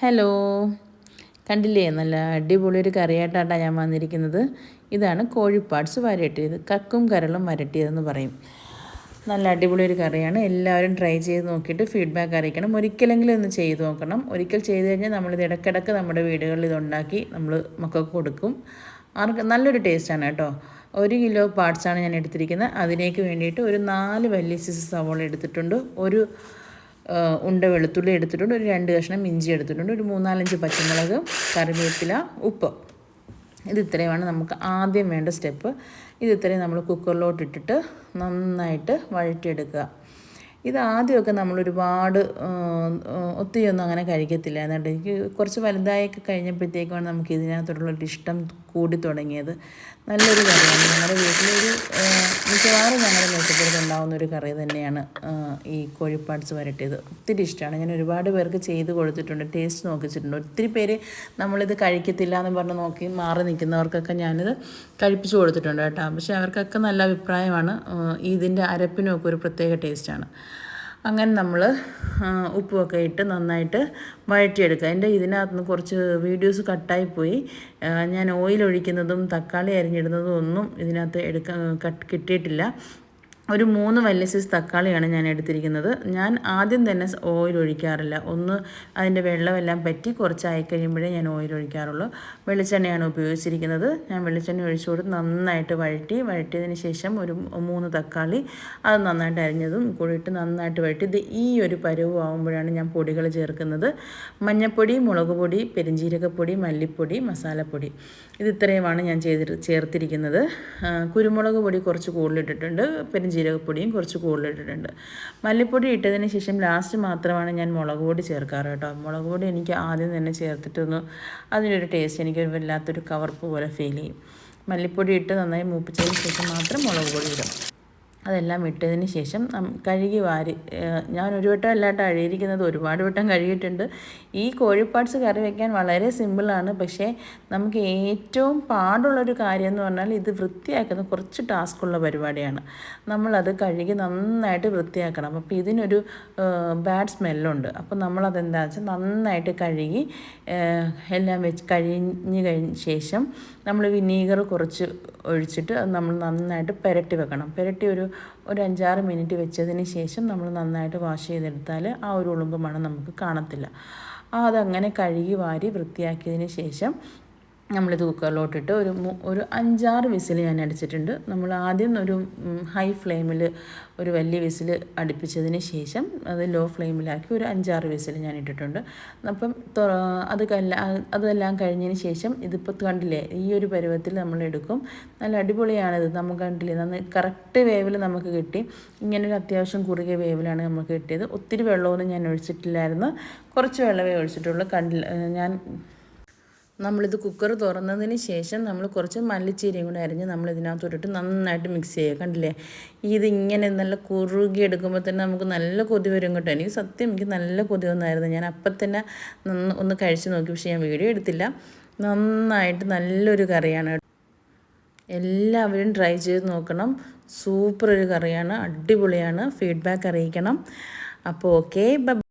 Hello. കണ്ടില്ലേ? നല്ല അടിപൊളി ഒരു കറിയായിട്ടാണ് ഞാൻ വന്നിരിക്കുന്നത്. ഇതാണ് കോഴിപ്പാട്സ് വരട്ടിയത്. കക്കും കരളും വരട്ടിയതെന്ന് പറയും. നല്ല അടിപൊളി ഒരു കറിയാണ്. എല്ലാവരും ട്രൈ ചെയ്ത് നോക്കിയിട്ട് ഫീഡ്ബാക്ക് അറിയിക്കണം. ഒരിക്കലെങ്കിലും ഒന്ന് ചെയ്ത് നോക്കണം. ഒരിക്കൽ ചെയ്ത് കഴിഞ്ഞാൽ നമ്മളിത് ഇടയ്ക്കിടയ്ക്ക് നമ്മുടെ വീടുകളിൽ ഇതുണ്ടാക്കി നമ്മൾ മക്കൾക്ക് കൊടുക്കും. ആർക്ക് നല്ലൊരു ടേസ്റ്റാണ് കേട്ടോ. ഒരു കിലോ പാർട്സാണ് ഞാൻ എടുത്തിരിക്കുന്നത്. അതിലേക്ക് വേണ്ടിയിട്ട് ഒരു നാല് വലിയ സിസ് സവോള എടുത്തിട്ടുണ്ട്. ഒരു ഉണ്ട വെളുത്തുള്ളി എടുത്തിട്ടുണ്ട് ഒരു രണ്ട് കഷ്ണം ഇഞ്ചി എടുത്തിട്ടുണ്ട് ഒരു മൂന്നാലഞ്ച് പച്ചമുളക് കറിവേപ്പില ഉപ്പ്. ഇത് ഇത്രയുമാണ് നമുക്ക് ആദ്യം വേണ്ട സ്റ്റെപ്പ്. ഇത് ഇത്രയും നമ്മൾ കുക്കറിലോട്ടിട്ടിട്ട് നന്നായിട്ട് വഴറ്റിയെടുക്കുക. ഇത് ആദ്യമൊക്കെ നമ്മൾ ഒരുപാട് ഒത്തിരിയൊന്നും അങ്ങനെ കഴിക്കത്തില്ല. എന്നിട്ട് എനിക്ക് കുറച്ച് വലുതായൊക്കെ കഴിഞ്ഞപ്പോഴത്തേക്കാണ് നമുക്ക് ഇതിനകത്തോടുള്ളൊരു ഇഷ്ടം കൂടി തുടങ്ങിയത്. നല്ലൊരു കറിയാണ്. ഞങ്ങളുടെ വീട്ടിലൊരു മിക്കവാറും ഞങ്ങളുടെ മേക്കപ്പുറത്ത് ഉണ്ടാകുന്ന ഒരു കറി തന്നെയാണ് ഈ കോഴിപ്പാട്സ് വരട്ടിയത്. ഒത്തിരി ഇഷ്ടമാണ് ഞാൻ ഒരുപാട് പേർക്ക് ചെയ്ത് കൊടുത്തിട്ടുണ്ട് ടേസ്റ്റ് നോക്കിച്ചിട്ടുണ്ട്. ഒത്തിരി പേര് നമ്മളിത് കഴിക്കത്തില്ല എന്ന് പറഞ്ഞ് നോക്കി മാറി നിൽക്കുന്നവർക്കൊക്കെ ഞാനിത് കഴിപ്പിച്ചു കൊടുത്തിട്ടുണ്ട് കേട്ടോ. പക്ഷേ അവർക്കൊക്കെ നല്ല അഭിപ്രായമാണ് ഇതിന്റെ അരപ്പിനുമൊക്കെ ഒരു പ്രത്യേക ടേസ്റ്റാണ്. അങ്ങനെ നമ്മൾ ഉപ്പുമൊക്കെ ഇട്ട് നന്നായിട്ട് വഴറ്റിയെടുക്കുക. എന്റെ ഇതിനകത്ത് നിന്ന് കുറച്ച് വീഡിയോസ് കട്ടായിപ്പോയി ഞാൻ ഓയിൽ ഒഴിക്കുന്നതും തക്കാളി അരിഞ്ഞിടുന്നതും ഒന്നും ഇതിനകത്ത് എടുക്കാൻ കട്ട് കിട്ടിയിട്ടില്ല. ഒരു മൂന്ന് വലിയ സൈസ് തക്കാളിയാണ് ഞാൻ എടുത്തിരിക്കുന്നത്. ഞാൻ ആദ്യം തന്നെ ഓയിൽ ഒഴിക്കാറില്ല. ഒന്ന് അതിന്റെ വെള്ളമെല്ലാം പറ്റി കുറച്ചായി കഴിയുമ്പോഴേ ഞാൻ ഓയിൽ ഒഴിക്കാറുള്ളൂ. വെളിച്ചെണ്ണയാണ് ഉപയോഗിച്ചിരിക്കുന്നത്. ഞാൻ വെളിച്ചെണ്ണ ഒഴിച്ചു കൊടുത്ത് നന്നായിട്ട് വഴറ്റി വഴറ്റിയതിന് ശേഷം ഒരു മൂന്ന് തക്കാളി അത് നന്നായിട്ട് അരിഞ്ഞതും കൂടിയിട്ട് നന്നായിട്ട് വഴറ്റി. ഇത് ഈ ഒരു പരുവ് ആകുമ്പോഴാണ് ഞാൻ പൊടികൾ ചേർക്കുന്നത്. മഞ്ഞൾപ്പൊടി മുളക് പൊടി പെരിഞ്ചീരകപ്പൊടി മല്ലിപ്പൊടി മസാലപ്പൊടി. ഇത് ഇത്രയുമാണ് ഞാൻ ചെയ്തി ചേർത്തിരിക്കുന്നത്. കുരുമുളക് പൊടി കുറച്ച് കൂടുതലിട്ടിട്ടുണ്ട് പെരിഞ്ചീരക ജീരകപ്പൊടിയും കുറച്ച് കൂടുതലിട്ടിട്ടുണ്ട്. മല്ലിപ്പൊടി ഇട്ടതിന് ശേഷം ലാസ്റ്റ് മാത്രമാണ് ഞാൻ മുളക് പൊടി ചേർക്കാറ് കേട്ടോ. മുളക് പൊടി എനിക്ക് ആദ്യം തന്നെ ചേർത്തിട്ടൊന്ന് അതിന്റെ ഒരു ടേസ്റ്റ് എനിക്ക് വല്ലാത്തൊരു കവർപ്പ് പോലെ ഫീൽ ചെയ്യും. മല്ലിപ്പൊടി ഇട്ട് നന്നായി മൂപ്പിച്ചതിന് ശേഷം മാത്രം മുളക് പൊടി ഇടും. അതെല്ലാം ഇട്ടതിന് ശേഷം കഴുകി വാരി ഞാൻ ഒരു വട്ടം അല്ലാണ്ട് അഴിയിരിക്കുന്നത് ഒരുപാട് വട്ടം കഴുകിയിട്ടുണ്ട്. ഈ കോഴിപ്പാട്സ് കറി വയ്ക്കാൻ വളരെ സിമ്പിളാണ്. പക്ഷേ നമുക്ക് ഏറ്റവും പാടുള്ളൊരു കാര്യം എന്ന് പറഞ്ഞാൽ ഇത് വൃത്തിയാക്കുന്ന കുറച്ച് ടാസ്ക്കുള്ള പരിപാടിയാണ്. നമ്മളത് കഴുകി നന്നായിട്ട് വൃത്തിയാക്കണം. അപ്പോൾ ഇതിനൊരു ബാഡ് സ്മെല്ലുണ്ട്. അപ്പോൾ നമ്മളതെന്താ വെച്ചാൽ നന്നായിട്ട് കഴുകി എല്ലാം വെച്ച് കഴിഞ്ഞ് കഴിഞ്ഞ ശേഷം നമ്മൾ വിനീഗർ കുറച്ച് ഒഴിച്ചിട്ട് നമ്മൾ നന്നായിട്ട് പുരട്ടി വെക്കണം. പുരട്ടി ഒരു ഒരു അഞ്ചാറ് മിനിറ്റ് വെച്ചതിന് ശേഷം നമ്മൾ നന്നായിട്ട് വാഷ് ചെയ്തെടുത്താൽ ആ ഒരു ഉളുമ്പ് മണം നമുക്ക് കാണത്തില്ല. അതങ്ങനെ കഴുകി വാരി വൃത്തിയാക്കിയതിന് ശേഷം നമ്മളിത് കുക്കറിലോട്ടിട്ട് ഒരു ഒരു അഞ്ചാറ് വിസിൽ ഞാൻ അടിച്ചിട്ടുണ്ട്. നമ്മൾ ആദ്യം ഒരു ഹൈ ഫ്ലെയിമിൽ ഒരു വലിയ വിസിൽ അടുപ്പിച്ചതിന് ശേഷം അത് ലോ ഫ്ലെയിമിലാക്കി ഒരു അഞ്ചാറ് വിസിൽ ഞാൻ ഇട്ടിട്ടുണ്ട്. അപ്പം അത് അതെല്ലാം കഴിഞ്ഞതിന് ശേഷം ഇതിപ്പോൾ കണ്ടില്ലേ ഈ ഒരു പരുവത്തിൽ നമ്മൾ എടുക്കും. നല്ല അടിപൊളിയാണിത്. നമുക്ക് കണ്ടില്ലേ നന്ന് കറക്റ്റ് വേവിൽ നമുക്ക് കിട്ടി. ഇങ്ങനൊരു അത്യാവശ്യം കുറുകിയ വേവിലാണ് നമുക്ക് കിട്ടിയത്. ഒത്തിരി വെള്ളമൊന്നും ഞാൻ ഒഴിച്ചിട്ടില്ലായിരുന്നു. കുറച്ച് വെള്ളമേ ഒഴിച്ചിട്ടുള്ളൂ. കണ്ടില്ല ഞാൻ നമ്മളിത് കുക്കർ തുറന്നതിന് ശേഷം നമ്മൾ കുറച്ച് മല്ലിച്ചീരയും കൂടെ അരിഞ്ഞ് നമ്മൾ ഇതിനകത്തോട്ടിട്ട് നന്നായിട്ട് മിക്സ് ചെയ്യുക. കണ്ടില്ലേ? ഇതിങ്ങനെ നല്ല കുറുകി എടുക്കുമ്പോൾ തന്നെ നമുക്ക് നല്ല കൊതി വരും കേട്ടോ. എനിക്ക് സത്യം എനിക്ക് നല്ല കൊതി വന്നായിരുന്നു. ഞാൻ അപ്പം തന്നെ ഒന്ന് കഴിച്ച് നോക്കി. പക്ഷേ ഞാൻ വീഡിയോ എടുത്തില്ല. നന്നായിട്ട് നല്ലൊരു കറിയാണ് എല്ലാവരും ട്രൈ ചെയ്ത് നോക്കണം. സൂപ്പർ ഒരു കറിയാണ്. അടിപൊളിയാണ്. ഫീഡ്ബാക്ക് അറിയിക്കണം. അപ്പോൾ ഓക്കെ